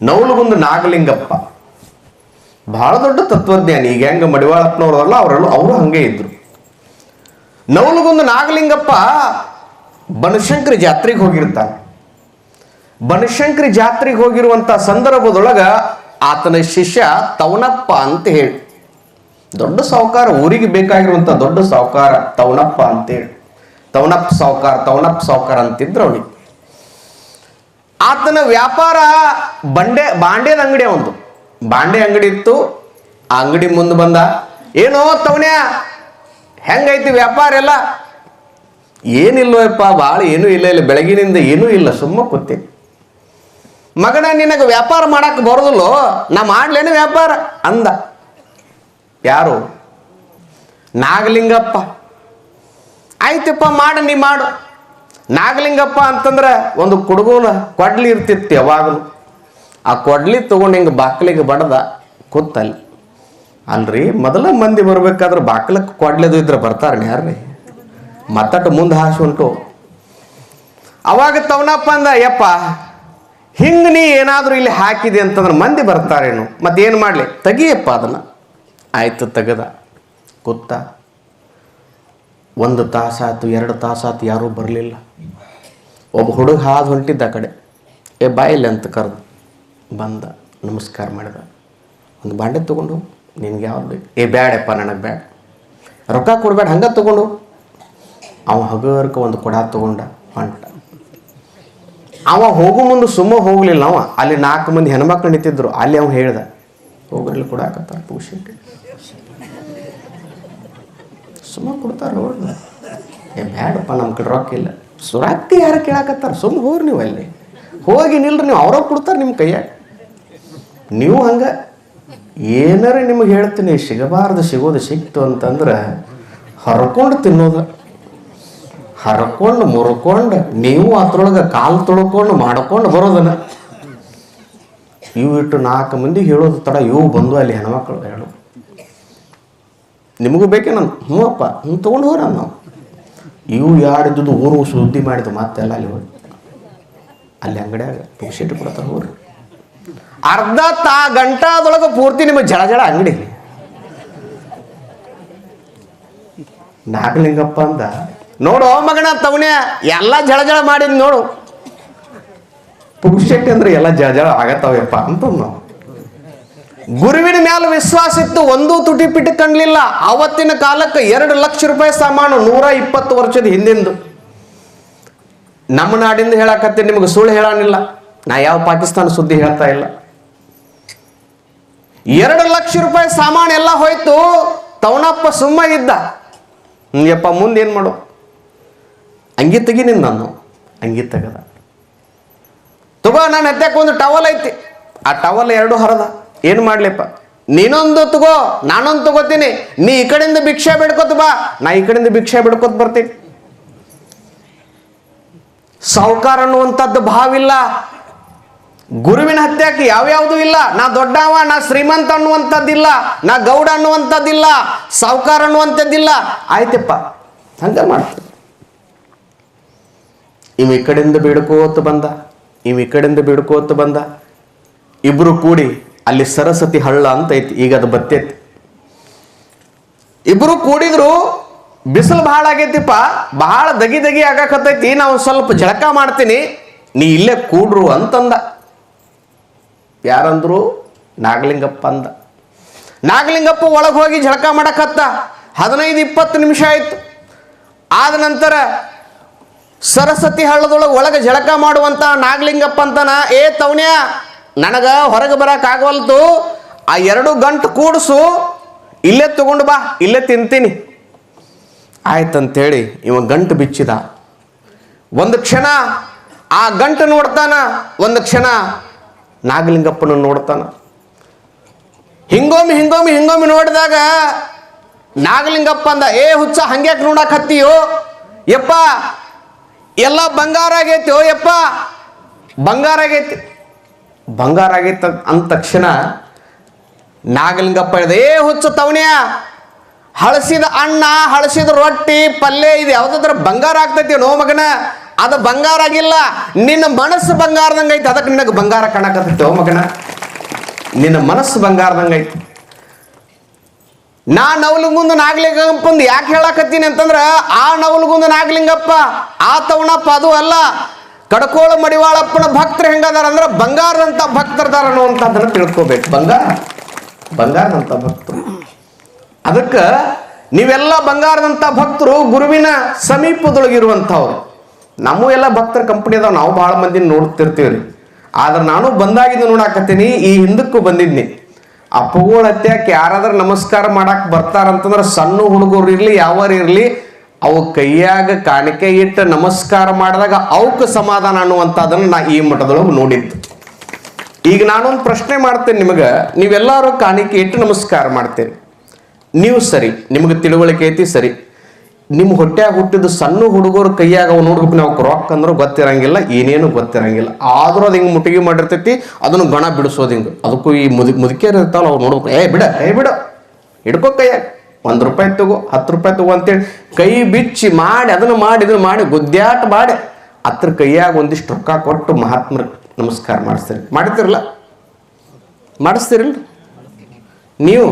ನವಲಗುಂದ ನಾಗಲಿಂಗಪ್ಪ. ಬಹಳ ದೊಡ್ಡ ತತ್ವಜ್ಞಾನಿ, ಈಗ ಹೆಂಗ ಮಡಿವಾಳಪ್ಪನವ್ರಲ್ಲ, ಅವರಲ್ಲೂ ಅವರು ಹಂಗೆ ಇದ್ರು. ನವಲಗುಂದ ನಾಗಲಿಂಗಪ್ಪ ಬನಶಂಕರಿ ಜಾತ್ರೆಗೆ ಹೋಗಿರ್ತಾನೆ. ಬನಶಂಕರಿ ಜಾತ್ರೆಗೆ ಹೋಗಿರುವಂತ ಸಂದರ್ಭದೊಳಗ ಆತನ ಶಿಷ್ಯ ತವನಪ್ಪ ಅಂತ ಹೇಳಿ. ದೊಡ್ಡ ಸಾಹುಕಾರ ಊರಿಗೆ ಬೇಕಾಗಿರುವಂಥ ದೊಡ್ಡ ಸಾಹುಕಾರ ತವನಪ್ಪ ಅಂತೇಳಿ ತವನಪ್ಪ ಸಾಹುಕಾರ ತವನಪ್ಪ ಸಾಹುಕಾರ ಅಂತಿದ್ರು ಅವನಿಗೆ. ಆತನ ವ್ಯಾಪಾರ ಬಂಡೆ, ಬಾಂಡೆದ ಅಂಗಡಿ ಒಂದು. ಬಾಂಡೆ ಅಂಗಡಿ ಇತ್ತು, ಆ ಅಂಗಡಿ ಮುಂದೆ ಬಂದ, ಏನೋ ತವನೇ ಹೆಂಗೈತಿ ವ್ಯಾಪಾರ ಎಲ್ಲ? ಏನಿಲ್ವಪ್ಪ ಭಾಳ ಏನೂ ಇಲ್ಲ ಇಲ್ಲ ಬೆಳಗಿನಿಂದ ಏನೂ ಇಲ್ಲ, ಸುಮ್ಮ ಕೂತಿ. ಮಗನ, ನಿನಗೆ ವ್ಯಾಪಾರ ಮಾಡಕ್ಕೆ ಬರೋದಿಲ್ಲೋ? ನಾ ಮಾಡ್ಲೇನು ವ್ಯಾಪಾರ? ಅಂದ. ಯಾರು? ನಾಗಲಿಂಗಪ್ಪ. ಆಯ್ತಪ್ಪ, ಮಾಡು, ನೀ ಮಾಡು. ನಾಗಲಿಂಗಪ್ಪ ಅಂತಂದ್ರೆ ಒಂದು ಕುಡುಗೋಲ ಕೊಡ್ಲಿ ಇರ್ತಿತ್ತು ಯಾವಾಗಲೂ. ಆ ಕೊಡ್ಲಿ ತಗೊಂಡು ಹಿಂಗೆ ಬಾಕ್ಲಿಗೆ ಬಡದ ಕೂತಲ್ಲಿ. ಅಲ್ರಿ, ಮೊದಲ ಮಂದಿ ಬರ್ಬೇಕಾದ್ರೆ ಬಾಕ್ಲಕ್ಕೆ ಕೊಡ್ಲೆದು ಇದ್ರೆ ಬರ್ತಾರಣ್ಣ ಯಾರ್ರಿ? ಮತ್ತಟ್ಟು ಮುಂದೆ ಹಾಸು ಉಂಟು. ಅವಾಗ ತವನಪ್ಪ ಅಂದ, ಯಪ್ಪ, ಹಿಂಗೆ ನೀ ಏನಾದರೂ ಇಲ್ಲಿ ಹಾಕಿದೆ ಅಂತಂದ್ರೆ ಮಂದಿ ಬರ್ತಾರೇನು? ಮತ್ತೇನು ಮಾಡಲಿ? ತೆಗಿಯಪ್ಪ ಅದನ್ನು. ಆಯ್ತು, ತೆಗದ. ಕೂತ. ಒಂದು ತಾಸಾತು, ಎರಡು ತಾಸಾತು ಯಾರೂ ಬರಲಿಲ್ಲ. ಒಬ್ಬ ಹುಡುಗ ಹಾದು ಹೊಂಟಿದ್ದ ಆ ಕಡೆ. ಏ ಬಾಯಲ್ಲಿ ಅಂತ ಕರೆದು ಬಂದ. ನಮಸ್ಕಾರ ಮಾಡಿದ. ಒಂದು ಬಾಂಡೆ ತೊಗೊಂಡು ನಿನಗೆ ಯಾವ್ದು ಏ, ಬ್ಯಾಡಪ್ಪ, ನನಗೆ ಬ್ಯಾಡ. ರೊಕ್ಕ ಕೊಡಬೇಡ, ಹಂಗೆ ತೊಗೊಂಡು ಅವ ಹಗರ್ಕ ಒಂದು ಕೊಡ ತೊಗೊಂಡ ಹೊಂಟ. ಅವ ಹೋಗು ಮುಂದೆ ಸುಮ್ಮ ಹೋಗಲಿಲ್ಲ ಅವ. ಅಲ್ಲಿ ನಾಲ್ಕು ಮಂದಿ ಹೆಣ್ಮಕ್ಳು ನಿಂತಿದ್ರು. ಅಲ್ಲಿ ಅವ ಹೇಳ್ದ ಹೋಗ್ರಲ್ಲಿ ಕೊಡಾಕತ್ತಾರ ಪೂಶೆಟ್ಟಿ ಸುಮ್ಮ ಕೊಡ್ತಾರ ನೋಡ್ರಿ ಏ, ಬ್ಯಾಡಪ್ಪ ನಮ್ಮ ಕಡೆ ರೊಕ್ಕ ಇಲ್ಲ. ರೊಕ್ಕ ಯಾರು ಕೇಳಾಕತ್ತಾರ? ಸುಮ್ಮನೆ ಹೋಗ್ರಿ ನೀವು ಅಲ್ಲಿ. ಹೋಗಿ ನಿಲ್ರಿ, ನೀವು ಅವರೋ ಕೊಡ್ತಾರೆ ನಿಮ್ಮ ಕೈಯಾಗ. ನೀವು ಹಂಗ ಏನಾರ ನಿಮಗೆ ಹೇಳ್ತೀನಿ, ಸಿಗಬಾರ್ದು, ಸಿಗೋದು, ಸಿಕ್ತು ಅಂತಂದ್ರೆ ಹರ್ಕೊಂಡು ತಿನ್ನೋದು. ಹರ್ಕೊಂಡು ಮುರ್ಕೊಂಡು ನೀವು ಅದ್ರೊಳಗೆ ಕಾಲು ತೊಳ್ಕೊಂಡು ಮಾಡ್ಕೊಂಡು ಬರೋದನ್ನ. ಇವು ಇಟ್ಟು ನಾಲ್ಕು ಮಂದಿಗೆ ಹೇಳೋದು ತಡ, ಇವು ಬಂದು ಅಲ್ಲಿ ಹೆಣ್ಮಕ್ಳು ಹೇಳು ನಿಮಗೂ ಬೇಕೇ ನಾನು. ಹ್ಞೂ ಅಪ್ಪ, ಹ್ಞೂ ತೊಗೊಂಡು ಹೋರ ನಾವು ಇವು ಯಾಡಿದ್ದು ಊರು ಸುದ್ದಿ ಮಾಡಿದ್ದು ಮತ್ತೆಲ್ಲ ಅಲ್ಲಿ ಹೋಗಿ. ಅಲ್ಲಿ ಅಂಗಡಿಯಾಗ ಪುಕ್ಷಿಟ್ಟು ಕೊಡ್ತಾರೆ ಹೋಗ್ರಿ ಅರ್ಧ ತಾ ಗಂಟಾದೊಳಗೆ ಪೂರ್ತಿ ನಿಮಗೆ ಜಳ ಜಳ ಅಂಗಡಿ. ನಾಗಲಿಂಗಪ್ಪ ಅಂದ, ನೋಡು ಮಗನ ತವನೇ, ಎಲ್ಲ ಜಳ ಜಳ ಮಾಡಿದ್ ನೋಡು. ಪುಕ್ಷೆಟ್ಟಿ ಅಂದ್ರೆ ಎಲ್ಲ ಜಳ ಜಳ ಆಗತ್ತಾವಪ್ಪ ಅಂತ ನಾವು ಗುರುವಿನ ಮ್ಯಾಲ ವಿಶ್ವಾಸ ಇತ್ತು ಒಂದು ತುಟಿ ಪಿಟಿ ಕಣ್ಲಿಲ್ಲ ಅವತ್ತಿನ ಕಾಲಕ್ಕೆ ಎರಡು ಲಕ್ಷ ರೂಪಾಯಿ ಸಾಮಾನು ನೂರ ಇಪ್ಪತ್ತು ವರ್ಷದ ಹಿಂದಿಂದು. ನಮ್ಮ ನಾಡಿಂದ ಹೇಳಕತ್ತೆ ನಿಮಗೆ ಸುಳ್ಳು ಹೇಳಾನಿಲ್ಲ. ನಾ ಯಾವ ಪಾಕಿಸ್ತಾನ ಸುದ್ದಿ ಹೇಳ್ತಾ ಇಲ್ಲ. ಎರಡು ಲಕ್ಷ ರೂಪಾಯಿ ಸಾಮಾನು ಎಲ್ಲ ಹೋಯ್ತು ತವನಪ್ಪ ಸುಮ್ಮ ಇದ್ದ. ಹ್ಮ್, ಮುಂದೆ ಮುಂದೇನು ಮಾಡು? ಅಂಗಿ ತೆಗಿ ನಿನ್ ನಾನು. ಅಂಗಿ ತೆಗದ. ತಗೋ ನಾನು ಎತ್ತಕ್ಕೆ ಒಂದು ಟವಲ್ ಐತಿ. ಆ ಟವಲ್ ಎರಡು ಹರದ. ಏನು ಮಾಡ್ಲಿಪ್ಪ? ನೀನೊಂದು ತಗೋ, ನಾನೊಂದು ತಗೋತೀನಿ. ನೀ ಈ ಕಡೆಯಿಂದ ಭಿಕ್ಷೆ ಬಿಡ್ಕೋತ ಬಾ. ನಾ ಈ ಕಡೆಯಿಂದ ಭಿಕ್ಷೆ ಬಿಡ್ಕೋತ ಬರ್ತೀನಿ. ಸಾಹುಕಾರ ಅನ್ನುವಂಥದ್ದು ಭಾವಿಲ್ಲ ಗುರುವಿನ ಹತ್ಯಾಕೆ ಯಾವ್ಯಾವುದೂ ಇಲ್ಲ. ನಾ ದೊಡ್ಡವ, ನಾ ಶ್ರೀಮಂತ ಅನ್ನುವಂಥದ್ದಿಲ್ಲ. ನಾ ಗೌಡ ಅನ್ನುವಂಥದ್ದಿಲ್ಲ. ಸಾಹುಕಾರ ಅನ್ನುವಂಥದ್ದಿಲ್ಲ. ಆಯ್ತಪ್ಪ, ಹಂಗ ಮಾಡ್ತೀನಿ ಇವ್ ಈ ಕಡೆಯಿಂದ ಬೇಡ್ಕೋತ ಬಂದ. ಇವ್ ಈ ಕಡೆಯಿಂದ ಬೇಡ್ಕೋತ ಬಂದ. ಇಬ್ರು ಕೂಡಿ ಅಲ್ಲಿ ಸರಸ್ವತಿ ಹಳ್ಳ ಅಂತ ಐತಿ, ಈಗ ಅದು ಬತ್ತೈತಿ ಇಬ್ರು ಕೂಡಿದ್ರು, ಬಿಸಿಲು ಭಾಳ ಆಗೈತಿಪ್ಪ ಬಹಳ ದಗಿ ದಗಿ ಆಗಾಕತ್ತೈತಿ, ನಾವು ಸ್ವಲ್ಪ ಜಳಕ ಮಾಡ್ತೀನಿ, ನೀ ಇಲ್ಲೇ ಕೂಡ್ರು ಅಂತಂದ. ಯಾರಂದ್ರು? ನಾಗಲಿಂಗಪ್ಪ ಅಂದ. ನಾಗಲಿಂಗಪ್ಪ ಒಳಗೆ ಹೋಗಿ ಜಳಕ ಮಾಡಕತ್ತ. ಹದಿನೈದು ಇಪ್ಪತ್ತು ನಿಮಿಷ ಆಯ್ತು. ಆದ ನಂತರ ಸರಸ್ವತಿ ಹಳ್ಳದೊಳಗೆ ಒಳಗೆ ಜಳಕ ಮಾಡುವಂತ ನಾಗಲಿಂಗಪ್ಪ ಅಂತನ, ಏ ತವನ್ಯ ನನಗ ಹೊರಗೆ ಬರೋಕ್ಕಾಗವಲ್ದು ಆ ಎರಡು ಗಂಟು ಕೂಡಿಸು, ಇಲ್ಲೇ ತಗೊಂಡು ಬಾ, ಇಲ್ಲೇ ತಿಂತೀನಿ. ಆಯ್ತಂತೇಳಿ ಇವ ಗಂಟು ಬಿಚ್ಚಿದ. ಒಂದು ಕ್ಷಣ, ಆ ಗಂಟು ನೋಡ್ತಾನ, ಒಂದು ಕ್ಷಣ ನಾಗಲಿಂಗಪ್ಪನ ನೋಡ್ತಾನ. ಹಿಂಗೊಮ್ಮೆ ಹಿಂಗೊಮ್ಮೆ ಹಿಂಗೊಮ್ಮೆ ನೋಡಿದಾಗ ನಾಗಲಿಂಗಪ್ಪ ಅಂದ, ಏ ಹುಚ್ಚ, ಹಂಗ್ಯಾಕೆ ನೋಡಕ್ ಹತ್ತಿಯೋ? ಯಪ್ಪ, ಎಲ್ಲ ಬಂಗಾರ ಆಗೈತಿ ಯಪ್ಪ? ಬಂಗಾರ ಆಗೈತಿ. ಬಂಗಾರ ಆಗಿತ್ತ ಅಂದ ತಕ್ಷಣ ನಾಗಲಿಂಗಪ್ಪ ಹೇಳಿದ, ಏ, ಹುಚ್ಚು ತವಣ್ಯ ಹಳಸಿದ ಅಣ್ಣ, ಹಳಸಿದ ರೊಟ್ಟಿ, ಪಲ್ಯ ಇದು ಯಾವ್ದಾದ್ರ ಬಂಗಾರ ಆಗ್ತೈತಿ ನೋ ಮಗನ, ಅದು ಬಂಗಾರ ಆಗಿಲ್ಲ, ನಿನ್ನ ಮನಸ್ಸು ಬಂಗಾರದಂಗ ಐತಿ, ಅದಕ್ಕೆ ನಿನಗೆ ಬಂಗಾರ ಕಾಣಕತ್ತೈತಿ, ಓ ಮಗನ, ನಿನ್ನ ಮನಸ್ಸು ಬಂಗಾರದಂಗೆ ಐತಿ. ನಾ ನವಲಗುಂದ ನಾಗಲಿಂಗಪ್ಪಂದು ಯಾಕೆ ಹೇಳಕತ್ತೀನಿ ಅಂತಂದ್ರ, ಆ ನವಲಗುಂದ ನಾಗಲಿಂಗಪ್ಪ, ಆ ತವಣಪ್ಪ ಅದು ಅಲ್ಲ ಕಡ್ಕೋಳ ಮಡಿವಾಳಪ್ಪನ ಭಕ್ತರು ಹೆಂಗದಾರ ಅಂದ್ರೆ ಬಂಗಾರದಂತ ಭಕ್ತರದಾರ ಅನ್ನುವಂಥದ್ದನ್ನ ತಿಳ್ಕೊಬೇಕು. ಬಂಗಾರ ಬಂಗಾರದಂಥ ಭಕ್ತರು. ಅದಕ್ಕೆ ನೀವೆಲ್ಲ ಬಂಗಾರದಂಥ ಭಕ್ತರು ಗುರುವಿನ ಸಮೀಪದೊಳಗಿರುವಂಥವ್ರು. ನಮ್ಮ ಎಲ್ಲ ಭಕ್ತರ ಕಂಪನಿ ಅದಾವ, ನಾವು ಭಾಳ ಮಂದಿ ನೋಡ್ತಿರ್ತೀವಿ ರೀ ಆದ್ರೆ ನಾನು ಬಂದಾಗಿದ್ದು ನೋಡಾಕತ್ತೀನಿ, ಈ ಹಿಂದಕ್ಕೂ ಬಂದಿದ್ನಿ. ಅಪ್ಪಗಳ ಹತ್ಯಾಕೆ ಯಾರಾದ್ರೂ ನಮಸ್ಕಾರ ಮಾಡಕ್ ಬರ್ತಾರಂತಂದ್ರೆ ಸಣ್ಣ ಹುಡುಗರು ಇರ್ಲಿ, ಯಾವಾರು ಇರ್ಲಿ ಅವು ಕೈಯಾಗ ಕಾಣಿಕೆ ಇಟ್ಟು ನಮಸ್ಕಾರ ಮಾಡಿದಾಗ ಅವಕ್ಕೆ ಸಮಾಧಾನ ಅನ್ನುವಂಥದ್ದನ್ನು ನಾ ಈ ಮಠದೊಳಗೆ ನೋಡಿದ್ದು. ಈಗ ನಾನೊಂದು ಪ್ರಶ್ನೆ ಮಾಡ್ತೇನೆ ನಿಮಗೆ. ನೀವೆಲ್ಲರೂ ಕಾಣಿಕೆ ಇಟ್ಟು ನಮಸ್ಕಾರ ಮಾಡ್ತೀರಿ. ನೀವು ಸರಿ, ನಿಮಗೆ ತಿಳುವಳಿಕೆ ಐತಿ ಸರಿ. ನಿಮ್ಮ ಹೊಟ್ಟೆಯಾಗ ಹುಟ್ಟಿದ ಸಣ್ಣ ಹುಡುಗರು ಕೈಯಾಗ ಅವು ನೋಡ್ಬೇಕು ನಾವು ರೊಕ್ಕ ಅಂದ್ರೆ ಗೊತ್ತಿರಂಗಿಲ್ಲ, ಏನೇನು ಗೊತ್ತಿರಂಗಿಲ್ಲ. ಆದರೂ ಅದು ಹಿಂಗೆ ಮುಟ್ಟಿಗೆ ಮಾಡಿರ್ತೈತಿ, ಅದನ್ನು ಗಣ ಬಿಡಿಸೋದು ಅದಕ್ಕೂ ಈ ಮುದಿ ಮುದುಕಿಯರು ಇರ್ತಾವಲ್ಲ ಅವ್ರು ನೋಡ್ಬೇಕು. ಏ, ಬಿಡ ಏ, ಬಿಡ. ಹಿಡ್ಕೋ ಕೈಯಾಗ. ಒಂದು ರೂಪಾಯಿ ತಗೋ, ಹತ್ತು ರೂಪಾಯಿ ತಗೋ ಅಂತೇಳಿ ಕೈ ಬಿಚ್ಚಿ ಮಾಡಿ, ಅದನ್ನು ಮಾಡಿ, ಇದನ್ನು ಮಾಡಿ, ಗುದ್ದಾಟ ಮಾಡಿ ಹತ್ರ ಕೈಯಾಗ ಒಂದಿಷ್ಟು ರೊಕ್ಕ ಕೊಟ್ಟು ಮಹಾತ್ಮರ ನಮಸ್ಕಾರ ಮಾಡಿಸ್ತೀರಿ. ಮಾಡ್ತಿರಲ್ಲ? ಮಾಡಿಸ್ತೀರಲ್ಲ? ನೀವು?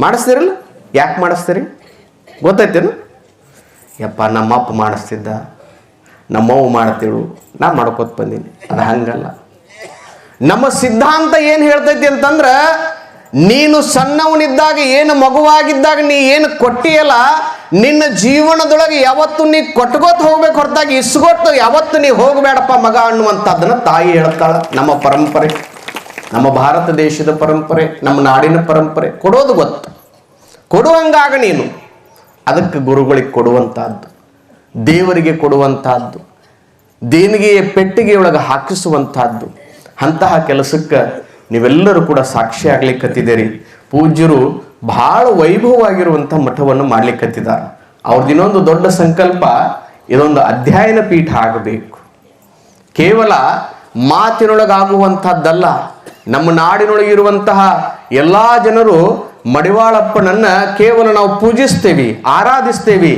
ಮಾಡಿಸ್ತೀರಲ್ಲ? ಯಾಕೆ ಮಾಡಿಸ್ತೀರಿ? ಗೊತ್ತೈತೇನು ಯಪ್ಪ, ನಮ್ಮಪ್ಪ ಮಾಡಿಸ್ತಿದ್ದ, ನಮ್ಮವ್ವ ಮಾಡ್ತಿಳು ನಾ ಮಾಡ್ಕೋತ ಬಂದೀನಿ. ಅದು ಹಂಗಲ್ಲ. ನಮ್ಮ ಸಿದ್ಧಾಂತ ಏನು ಹೇಳ್ತೈತಿ ಅಂತಂದ್ರೆ ನೀನು ಸಣ್ಣವನಿದ್ದಾಗ ಏನು ಮಗುವಾಗಿದ್ದಾಗ ನೀ ಏನು ಕೊಟ್ಟಿಯಲ್ಲ, ನಿನ್ನ ಜೀವನದೊಳಗೆ ಯಾವತ್ತು ನೀ ಕೊಟ್ಕೋತ ಹೋಗ್ಬೇಕು ಹೊರತಾಗಿ ಇಸ್ಕೊಟ್ಟು ಯಾವತ್ತು ನೀ ಹೋಗಬೇಡಪ್ಪ ಮಗ ಅನ್ನುವಂಥದ್ದನ್ನು ತಾಯಿ ಹೇಳ್ತಾಳೆ. ನಮ್ಮ ಪರಂಪರೆ, ನಮ್ಮ ಭಾರತ ದೇಶದ ಪರಂಪರೆ, ನಮ್ಮ ನಾಡಿನ ಪರಂಪರೆ, ಕೊಡೋದು ಗೊತ್ತು. ಕೊಡುವಂಗಾಗ ನೀನು, ಅದಕ್ಕೆ ಗುರುಗಳಿಗೆ ಕೊಡುವಂತಹದ್ದು ದೇವರಿಗೆ ಕೊಡುವಂತಹದ್ದು ದೇಣಿಗೆಯ ಪೆಟ್ಟಿಗೆಯೊಳಗೆ ಹಾಕಿಸುವಂತಹದ್ದು ಅಂತಹ ಕೆಲಸಕ್ಕೆ ನೀವೆಲ್ಲರೂ ಕೂಡ ಸಾಕ್ಷಿ ಆಗ್ಲಿಕ್ಕತ್ತಿದ್ದೀರಿ. ಪೂಜ್ಯರು ಬಹಳ ವೈಭವವಾಗಿರುವಂಥ ಮಠವನ್ನು ಮಾಡ್ಲಿಕ್ಕತ್ತಿದ್ದಾರೆ. ಅವ್ರದ್ದು ಇನ್ನೊಂದು ದೊಡ್ಡ ಸಂಕಲ್ಪ ಇದೊಂದು ಅಧ್ಯಯನ ಪೀಠ ಆಗಬೇಕು. ಕೇವಲ ಮಾತಿನೊಳಗಾಗುವಂಥದ್ದಲ್ಲ, ನಮ್ಮ ನಾಡಿನೊಳಗಿರುವಂತಹ ಎಲ್ಲ ಜನರು ಮಡಿವಾಳಪ್ಪನನ್ನ ಕೇವಲ ನಾವು ಪೂಜಿಸ್ತೇವೆ, ಆರಾಧಿಸ್ತೇವೆ,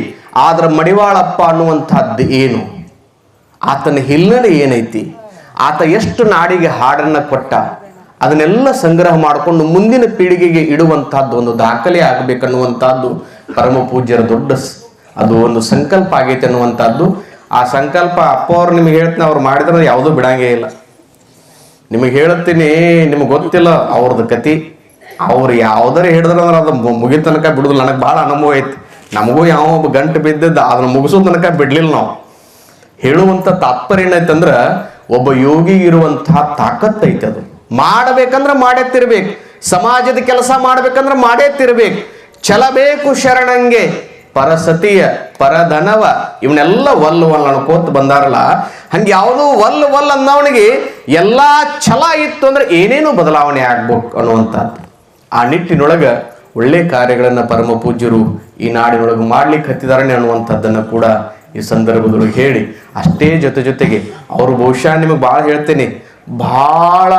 ಆದ್ರೆ ಮಡಿವಾಳಪ್ಪ ಅನ್ನುವಂಥದ್ದು ಏನು? ಆತನ ಹಿನ್ನೆಲೆ ಏನೈತಿ? ಆತ ಎಷ್ಟು ನಾಡಿಗೆ ಹಾಡನ್ನ ಕೊಟ್ಟ? ಅದನ್ನೆಲ್ಲ ಸಂಗ್ರಹ ಮಾಡಿಕೊಂಡು ಮುಂದಿನ ಪೀಳಿಗೆಗೆ ಇಡುವಂತಹದ್ದು ಒಂದು ದಾಖಲೆ ಆಗಬೇಕನ್ನುವಂತಹದ್ದು ಪರಮ ಪೂಜ್ಯರ ದೊಡ್ಡ ಅದು ಒಂದು ಸಂಕಲ್ಪ ಆಗೈತೆ ಅನ್ನುವಂಥದ್ದು ಆ ಸಂಕಲ್ಪ ಅಪ್ಪ ಅವ್ರು ನಿಮ್ಗೆ ಹೇಳ್ತೀನಿ, ಅವ್ರು ಮಾಡಿದ್ರೆ ಯಾವುದೂ ಬಿಡಂಗೇ ಇಲ್ಲ. ನಿಮಗೆ ಹೇಳ್ತೀನಿ, ನಿಮಗೆ ಗೊತ್ತಿಲ್ಲ ಅವ್ರದ್ದು ಕತಿ ಅವ್ರು ಯಾವ್ದಾರ ಹಿಡಿದ್ರೆ ಅಂದ್ರೆ ಅದು ಮುಗಿದ ತನಕ ಬಿಡುದಿಲ್ಲ. ನನಗೆ ಭಾಳ ಅನುಭವ ಐತಿ. ನಮಗೂ ಯಾವ ಒಬ್ಬ ಗಂಟು ಬಿದ್ದದ್ದು ಅದನ್ನ ಮುಗಿಸೋ ತನಕ ಬಿಡ್ಲಿಲ್ಲ ನಾವು. ಹೇಳುವಂಥ ತಾತ್ಪರ್ಯ ಏನೈತಂದ್ರೆ ಒಬ್ಬ ಯೋಗಿ ಇರುವಂತಹ ತಾಕತ್ ಐತೆ ಅದು. ಮಾಡಬೇಕಂದ್ರೆ ಮಾಡೇ ತಿರ್ಬೇಕು. ಸಮಾಜದ ಕೆಲಸ ಮಾಡ್ಬೇಕಂದ್ರೆ ಮಾಡೇ ತಿರ್ಬೇಕು. ಚಲಬೇಕು ಶರಣಂಗೆ. ಪರಸತಿಯ, ಪರಧನವ, ಇವನ್ನೆಲ್ಲ ಒಲ್ಲು ವಲ್ ಅನ್ಕೋತ ಬಂದಾರಲ್ಲ, ಹಂಗೆ ಯಾವುದೋ ಒಲ್ಲು ವಲ್ ಅನ್ನೋವನಿಗೆ ಎಲ್ಲಾ ಛಲ ಇತ್ತು ಅಂದ್ರೆ ಏನೇನು ಬದಲಾವಣೆ ಆಗ್ಬೇಕು ಅನ್ನುವಂಥದ್ದು. ಆ ನಿಟ್ಟಿನೊಳಗ ಒಳ್ಳೆ ಕಾರ್ಯಗಳನ್ನ ಪರಮ ಪೂಜ್ಯರು ಈ ನಾಡಿನೊಳಗೆ ಮಾಡ್ಲಿಕ್ಕೆ ಹತ್ತಿದಾರನೆ ಅನ್ನುವಂಥದ್ದನ್ನ ಕೂಡ ಈ ಸಂದರ್ಭದೊಳಗೆ ಹೇಳಿ, ಅಷ್ಟೇ ಜೊತೆ ಜೊತೆಗೆ, ಅವರು ಬಹುಶಃ ನಿಮಗೆ ಭಾಳ ಹೇಳ್ತೇನೆ, ಭಾಳ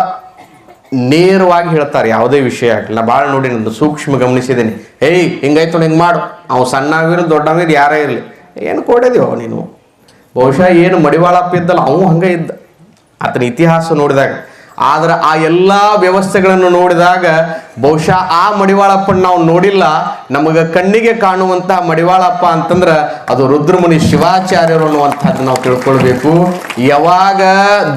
ನೇರವಾಗಿ ಹೇಳ್ತಾರೆ, ಯಾವುದೇ ವಿಷಯ ಆಗಲಿ ನಾ ಭಾಳ ನೋಡಿ ನಾನು ಸೂಕ್ಷ್ಮ ಗಮನಿಸಿದ್ದೀನಿ. ಏಯ್ ಹಿಂಗಾಯ್ತು ಹಿಂಗೆ ಮಾಡು. ಅವು ಸಣ್ಣವಿರಲಿ ದೊಡ್ಡವಿರಲಿ ಯಾರೇ ಇರಲಿ. ಏನು ಕೊಡೋದಿವ ನೀನು? ಬಹುಶಃ ಏನು ಮಡಿವಾಳಪ್ಪ ಇದ್ದಲ್ಲ ಅವನು ಹಂಗೆ ಇದ್ದ. ಆತನ ಇತಿಹಾಸ ನೋಡಿದಾಗ, ಆದ್ರೆ ಆ ಎಲ್ಲ ವ್ಯವಸ್ಥೆಗಳನ್ನು ನೋಡಿದಾಗ, ಬಹುಶಃ ಆ ಮಡಿವಾಳಪ್ಪನ ನಾವು ನೋಡಿಲ್ಲ. ನಮಗೆ ಕಣ್ಣಿಗೆ ಕಾಣುವಂತಹ ಮಡಿವಾಳಪ್ಪ ಅಂತಂದ್ರೆ, ಅದು ರುದ್ರಮುನಿ ಶಿವಾಚಾರ್ಯರು ಅನ್ನುವಂಥದ್ದು ನಾವು ತಿಳ್ಕೊಳ್ಬೇಕು. ಯಾವಾಗ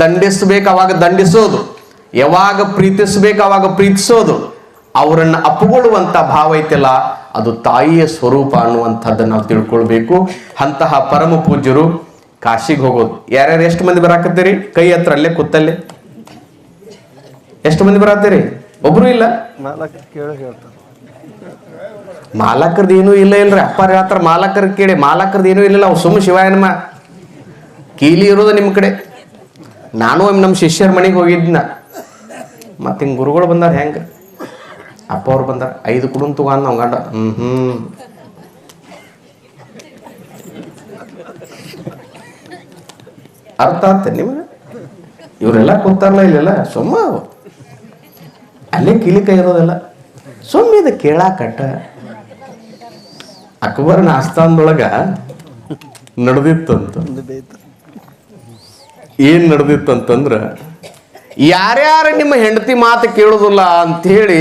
ದಂಡಿಸ್ಬೇಕು, ಅವಾಗ ದಂಡಿಸೋದು. ಯಾವಾಗ ಪ್ರೀತಿಸ್ಬೇಕು ಅವಾಗ ಪ್ರೀತಿಸೋದು. ಅವರನ್ನು ಅಪ್ಪುಗೊಳ್ಳುವಂತ ಭಾವ ಐತಿಲ್ಲ ಅದು ತಾಯಿಯ ಸ್ವರೂಪ ಅನ್ನುವಂಥದ್ದನ್ನು ನಾವು ತಿಳ್ಕೊಳ್ಬೇಕು. ಅಂತಹ ಪರಮ ಪೂಜ್ಯರು ಕಾಶಿಗೆ ಹೋಗೋದು. ಯಾರ್ಯಾರು ಎಷ್ಟು ಮಂದಿ ಬರಾಕತ್ತೀರಿ? ಕೈ ಹತ್ರ ಅಲ್ಲೇ ಕೂತಲ್ಲೇ? ಎಷ್ಟು ಮಂದಿ ಬರಾತೀರಿ ಒಬ್ರು ಇಲ್ಲ? ಮಾಲಕರದ ಏನೂ ಇಲ್ಲ ಇಲ್ರಿ. ಅಪ್ಪ ಹೇಳ್ತಾರ ಮಾಲಕರ ಕೇಳಿ. ಮಾಲಕರದ ಏನೂ ಇಲ್ಲ ಅವು ಸುಮ್ಮ ಶಿವಾಯನಮ್ಮ. ಕೀಲಿ ಇರೋದು ನಿಮ್ಮ ಕಡೆ. ನಾನು ನಮ್ಮ ಶಿಷ್ಯರ ಮನೆಗೆ ಹೋಗಿದ್ನ. ಮತ್ತೆ ಹಿಂಗೆ ಗುರುಗಳು ಬಂದಾರ ಹೆಂಗೆ? ಅಪ್ಪ ಅವ್ರು ಬಂದಾರ ಐದು ಕುಡುನ್ ತಗೊಂಡ್ ನಾವು ಗಂಡ. ಹ್ಞೂ ಹ್ಞೂ ಅರ್ಥ ಆತ ನಿಮಗೆ? ಇವರೆಲ್ಲ ಕೂತಾರಲ್ಲ ಇಲ್ಲೆಲ್ಲ? ಸುಮ್ಮ ಅಲ್ಲೇ ಕಿಲಿಕ ಇರೋದಲ್ಲ. ಸುಮ್ಮನೆ ಇದು ಕೇಳಾಕಟ್ಟ. ಅಕ್ಬರ್ನ ಆಸ್ಥಾನದೊಳಗ ನಡೆದಿತ್ತಂತ. ಏನ್ ನಡೆದಿತ್ತಂತಂದ್ರ ಯಾರ್ಯಾರು ನಿಮ್ಮ ಹೆಂಡತಿ ಮಾತು ಕೇಳೋದಿಲ್ಲ ಅಂಥೇಳಿ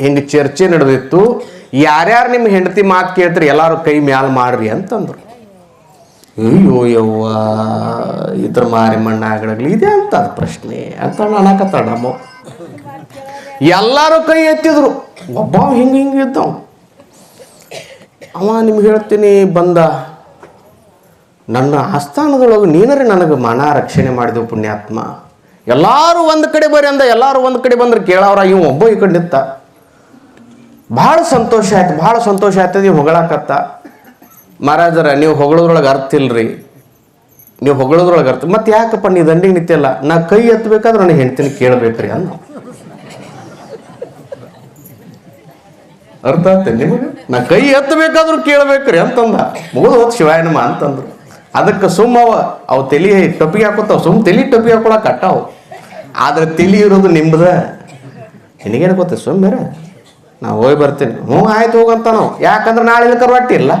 ಹಿಂಗೆ ಚರ್ಚೆ ನಡೆದಿತ್ತು. ಯಾರ್ಯಾರು ನಿಮ್ಮ ಹೆಂಡತಿ ಮಾತು ಕೇಳ್ತಾರೆ, ಎಲ್ಲಾರು ಕೈ ಮ್ಯಾಲ ಮಾಡ್ರಿ ಅಂತಂದ್ರು. ಅಯ್ಯೋ ಯವ್ವ, ಇದ್ರ ಮಾರಿ ಮಣ್ಣ ಇದೆ ಅಂತ ಅದ್ ಪ್ರಶ್ನೆ. ಅಂತ ಅನ್ನಕತ್ತಾಳ ನಮ್ಮ ಎಲ್ಲಾರು ಕೈ ಎತ್ತಿದ್ರು. ಒಬ್ಬ ಹಿಂಗೆ ಹಿಂಗೆ ಇದ್ದ ಅವ ನಿಮ್ಗೆ ಹೇಳ್ತೀನಿ, ಬಂದ. ನನ್ನ ಆಸ್ಥಾನದೊಳಗೆ ನೀನರೇ ನನಗೆ ಮನ ರಕ್ಷಣೆ ಮಾಡಿದೆವು ಪುಣ್ಯಾತ್ಮ. ಎಲ್ಲಾರು ಒಂದು ಕಡೆ ಬರ್ರಿ ಅಂದ, ಎಲ್ಲಾರು ಒಂದು ಕಡೆ ಬಂದ್ರೆ ಕೇಳವ್ರ, ಇವ್ ಒಬ್ಬ ಈ ಕಡೆ ನಿತ್ತ ಭಾಳ ಸಂತೋಷ ಆಯ್ತು, ಭಾಳ ಸಂತೋಷ ಆಯ್ತದ ನೀವು ಹೊಗಳಾಕತ್ತ. ಮಹಾರಾಜರ, ನೀವು ಹೊಗಳೋದ್ರೊಳಗೆ ಅರ್ಥ ಇಲ್ರಿ. ನೀವು ಹೊಗಳೋದ್ರೊಳಗೆ ಅರ್ಥ, ಮತ್ತೆ ಯಾಕಪ್ಪ ನೀ ದಂಡಿಗೆ ನಿಂತಿಲ್ಲ? ನಾ ಕೈ ಎತ್ತಬೇಕಾದ್ರೆ ನನಗೆ ಹೆಂಡ್ತೀನಿ ಕೇಳಬೇಕ್ರಿ ಅಂದ. ಅರ್ಥ ಆಯ್ತು ನಿಮಗೆ? ನಾ ಕೈ ಎತ್ತಬೇಕಾದ್ರೂ ಕೇಳಬೇಕ್ರಿ ಅಂತಂದ. ಮುಗಿದು ಹೋದ್ ಶಿವಾಯನಮ್ಮ ಅಂತಂದ್ರು. ಅದಕ್ಕೆ ಸುಮ್ಮ ಅವ, ಅವು ತಲಿ ಟೊಪಿಗೆ ಹಾಕೋತಾವ ಸುಮ್ಮ ತಲಿ ಟೊಪಿಗೆ ಹಾಕೊಳಕ್ ಕಟ್ಟಾವು ಆದ್ರೆ ತಿಳಿಯಿರೋದು ನಿಮ್ದ. ನಿನಗೇನು ಗೊತ್ತ ಸುಮ್ಮನೆ ನಾವು ಹೋಗಿ ಬರ್ತೀನಿ. ಹ್ಞೂ, ಆಯ್ತು ಹೋಗಂತ ನಾವು. ಯಾಕಂದ್ರೆ ನಾಳೆ ಇಲ್ಲ ರೊಟ್ಟಿ ಇಲ್ಲ.